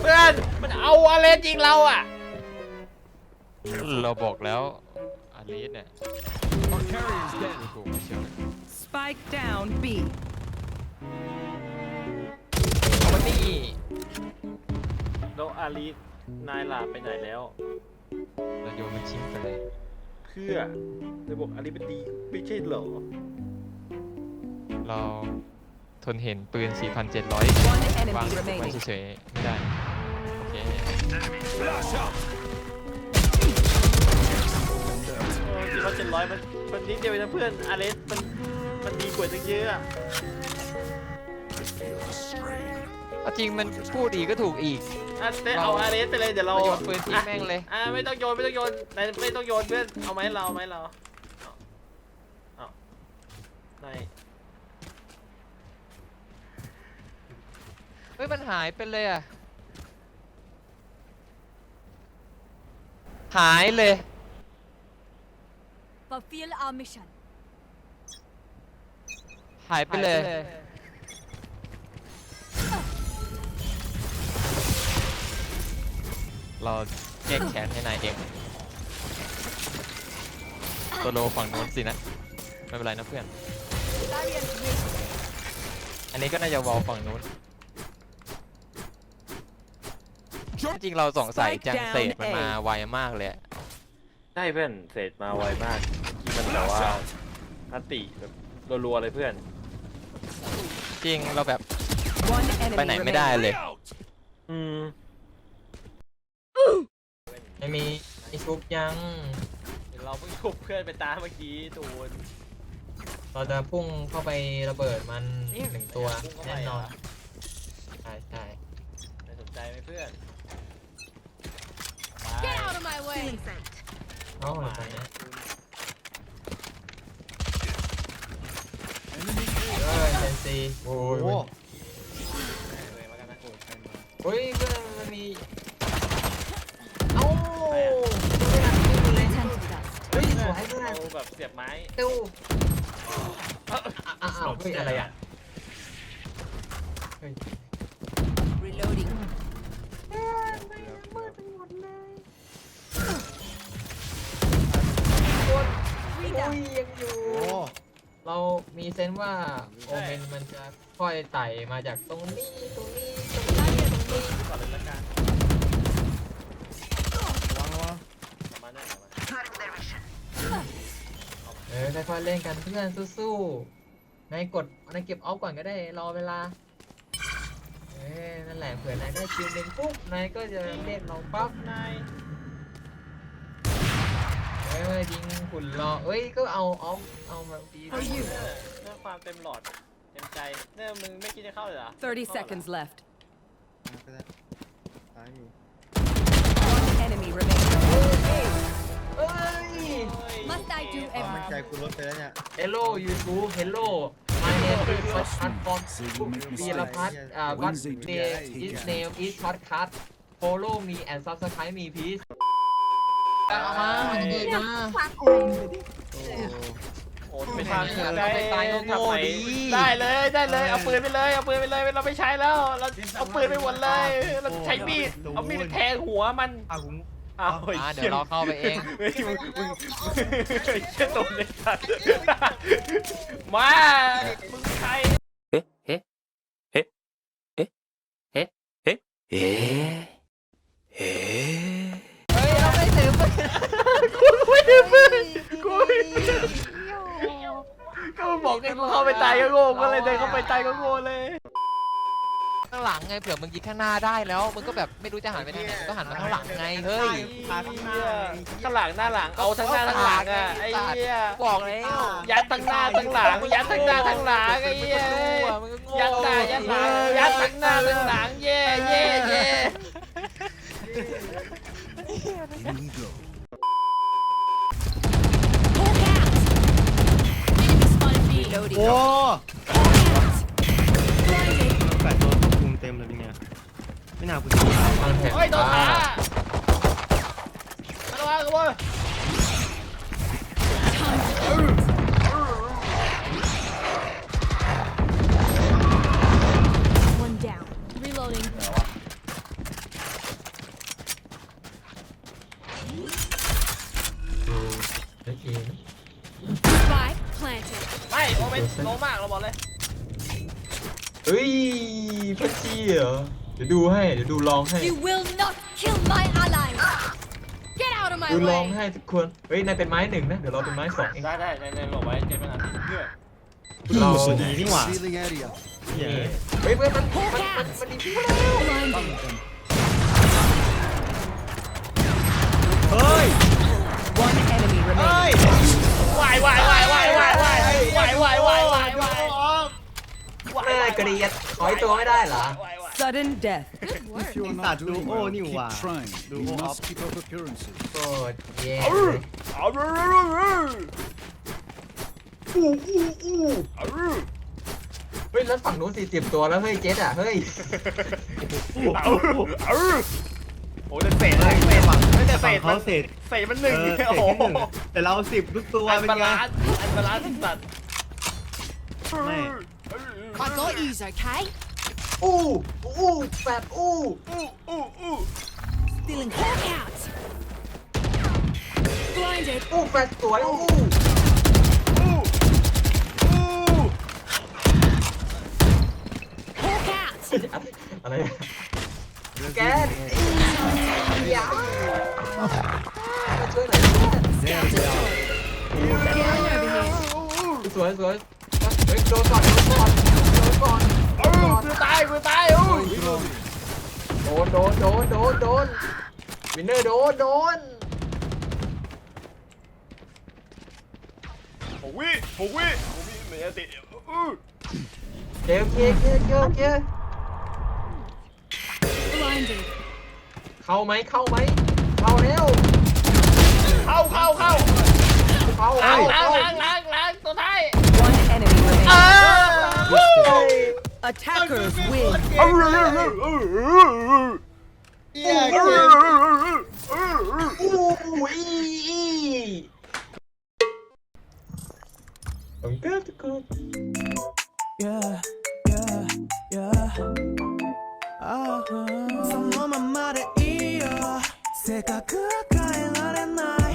เพื่อน มันเอาอะไรจริงเราอะ เราบอกแล้วอาลีสเนี่ยถูกไม่เชียว Spike down B. เอามานี่แล้วอาลีนายลาไปไหนแล้ว เราโยนมันชิ้งไปเลย เพื่อเลยบอกอาลีเป็นดีไม่ใช่เหรอ เราทนเห็นปืน 4,700 One วาง enemy ไว้ remaining. เฉยๆไม่ได้ โอเคโอ้สี่พันเจ็ดร้อยมันมันนิดเดียวเองนะเพื่อนอาเลสมันมันดีกว่าตั้งเยอะอะเอาจริงมันพูดอีกก็ถูกอีก อะแต่เอาอาเลสไปเลยเดี๋ยวเราเราโยนปืนทิ้งแม่งเลย อะไม่ต้องโยนไม่ต้องโยนนายไม่ต้องโยนเพื่อนเอาไหมเราเอาไหมเราเอาเอานาย เฮ้ยมันหายไปเลยอะ หายเลย Fulfill our mission. หายไปเลย เราแก้แค้นให้นายเองตัวโลฝั่งนู้นสินะ ไม่เป็นไรนะเพื่อน Guardians win. อันนี้ก็น่าจะวอลฝั่งนู้น จริงเราสงสัยจังเศษมันมาไวมากเลยอะได้เพื่อนเศษมาไวมากที่มันแบบว่าอันติแบบรัวๆเลยเพื่อน จริงเราแบบ One enemy ไปไหนไม่ได้ remaining. เลย อืมไม่มีไอซุปยังเดี๋ยวเราเพิ่งชุบเพื่อนไปตามเมื่อกี้ตูนเราจะพุ่งเข้าไประเบิดมันนี่หนึ่งตัวพุ่งเข้าไปแน่นอนเหรอใช่ใช่นายสนใจไหมเพื่อน Get out of my way. เอ้าหลังจากนี้เออเซนซีโอ้ยโอ้เลยแล้วกันนะเฮ้ยเพื่อนมันมีเอ้าไม่ทันไม่เลย Turn to dust. เฮ้ยสวยเพื่อนเราแบบเสียบไม้ตู้อ้าวอ้าวเฮ้ยอะไรอะเฮ้ย ยังอยู่ โอ้เรามีเซนส์ว่าโอเมนมันจะค่อยไต่มาจากตรงนี้ตรงนี้ตรงนี้ตรงนี้ก่อนเลยละกันระวังระวังประมาณนั้นประมาณเออค่อยๆเล่นกันเพื่อนสู้ๆนายกดนายเก็บออฟก่อนก็ได้รอเวลาเออนั่นแหละเผื่อนายได้คิวหนึ่งปุ๊บนายก็จะเรียกเราปั๊บ นาย ยิงหุ่นรอเอ้ยก็เอาออฟเอามาดีเพื่อเพื่อความเต็มหลอดเต็มใจเนี่ยมึงไม่คิดจะเข้าเลยเหรอ30 seconds left. ก็ได้ซ้ายมี One enemy remaining. เอ้ย Must I do ความมั่นใจ everything? กูลดไปแล้วเนี่ย Hello YouTube Hello My name is Shortcut from Veeraphat uh, What name His name is Shortcut Follow me and subscribe me please เอามาอย่างนี้นะโอ้โอ้ไปทางเออได้ไปตายก็โง่ดิได้เลยได้เลยเอาปืนไปเลยเอาปืนไปเลยเราไม่ใช้แล้วเราเอาปืนไปหมดเลยเราใช้มีดเอามีดแทงหัวมันอาผมเอาอ่าเดี๋ยวเราเข้าไปเองเฮ้ยมึงมึงเชี่ยตรงเลยสัตว์มามึงใครเก็โง่ก็เลยเดินเข้าไปตายก็โง่เลย ข้างหลังไงเผื่อมึงยิงข้างหน้าได้แล้วมึงก็แบบไม่รู้จะหันไปทางไหนมึงก็หันมาข้างหลังไงเฮ้ยพาข้างหน้าข้างหลังหน้าหลังเอาทั้งหน้าทั้งหลังอะไอ้เหี้ยบอกแล้วยัดทั้งหน้าทั้งหลังยัดทั้งหน้าทั้งหลังไอ้เหี้ยมึงก็โง่ยัดหน้ายัดหลังยัดทั้งหน้าทั้งหลังเย่เย่เย่ Enemy spotted B. Reloading. โอ้ ไม่น่ากูจะตั้งแถบเฮ้ยโดนตามาแล้วกูเว้ยไม่โอเมนโลมากเราบอกเลยเฮ้ยพัชชีเหรอ เดี๋ยวดูให้ เดี๋ยวดูลองให้ You will not kill my allies. Get out of my ดูลอง way. ให้ทุกคน เฮ้ยนายเป็นไม้หนึ่งนะ เดี๋ยวเราเป็นไม้สองเองได้ได้ในในหลบไว้เจ็บไม่นานเพื่อเราดีนี่หว่า Sealing area. เหี้ยเฮ้ยเพื่อนมันมันมันมันดีขึ้นแล้ว Blinding. กลียดถอยตัวไม่ได้เหรอ Sudden death. Good work. If you're Start not doing duo well, ni keep wa. trying. Duo You up. must keep up appearances. โคตรแย่เอาเรื่อยๆอู้อู้อู้เอาเรื่อยเฮ้ยแล้วฝั่งนู้นสี่สิบตัวแล้วเฮ้ยเจ็ดอะเฮ้ยเอาเอาโอ้แต่เศษเลยเศษไม่แต่เศฝั่งษมัเขานเศษ เศษมันหเอนึ่งอเศษโอ้โหแค่หนึ่งอะแต่เราสิบทุกตัวอันเป็นบาไง ลานซ์อันบาลานซ์สัตว์ ไม่ I got yous, okay? อู้อู้แฟดอู้อู้อู้อู้ Stealing Hawk out. Blinded. อู้แฟดสวยอู้อู้อู้ Hawk out. อะไรแกนอย่ามาช่วยหน่อย Get on over here. สวยสวยเฮ้ยโดนก่อนโดนก่อนโดนก่อน เออกูตายกูตายอู้ โดนโดนโดนโดนโดน วินเนอร์โดน โดนหกวิหกวิหกวิเหมือนติอู้เกียวเกียวเกียวเกียวเกียว Blinded. เข้าไหมเข้าไหมเข้าแล้วเข้าเข้าเข้าเข้าล้าเข้างล้างล้างล้างล้างตัวท้าย One enemy เอ remaining. อ Attackers win. เออเออเออเออ I'm good. to go. Yeah, yeah, yeah. Uh-huh. そのままでいいよ。性格は変えられない。